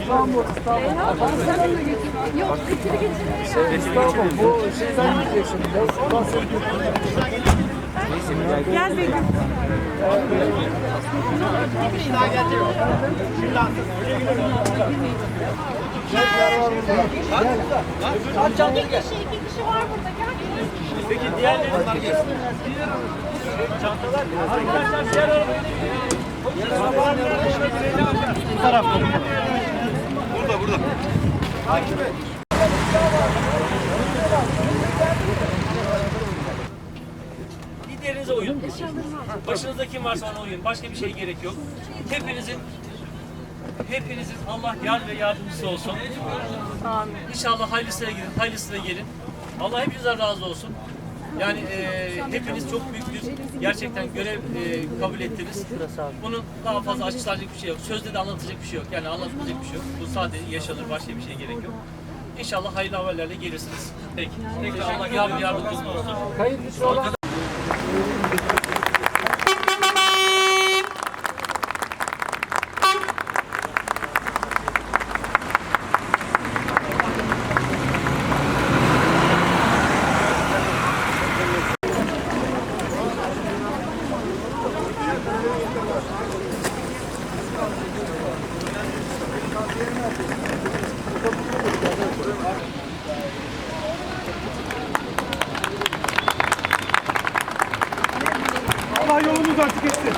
İstanbul, İstanbul. Yok, getiri getiri. İstanbul, bu şeyden gideceksin. Gel Begüm. Gel. İki kişi, iki kişi var burada. Gel. Peki diğerleri geçsin. Çantalar. Arkadaşlar diğer arabaya Bu tarafta. Burada burada. Takip et. Uyun. Başınızda kim varsa ona uyun. Başka bir şey gerek yok. Hepinizin hepinizin Allah yar ve yardımcısı olsun. Amin. İnşallah hayırlısına gidin, hayırlısına gelin. Allah hepinizden razı olsun. Yani e, hepiniz çok büyük bir gerçekten görev e, kabul ettiniz. Bunun daha fazla açıklanacak bir şey yok. Sözde de anlatacak bir şey yok. Yani anlatılacak bir şey yok. Bu sadece yaşanır. Başka bir şey gerek yok. İnşallah hayırlı haberlerle gelirsiniz. Peki. Tekrar Allah yar ve yardımcınız olsun. Kayıt dışı olan Allah yolumuzu açık etsin.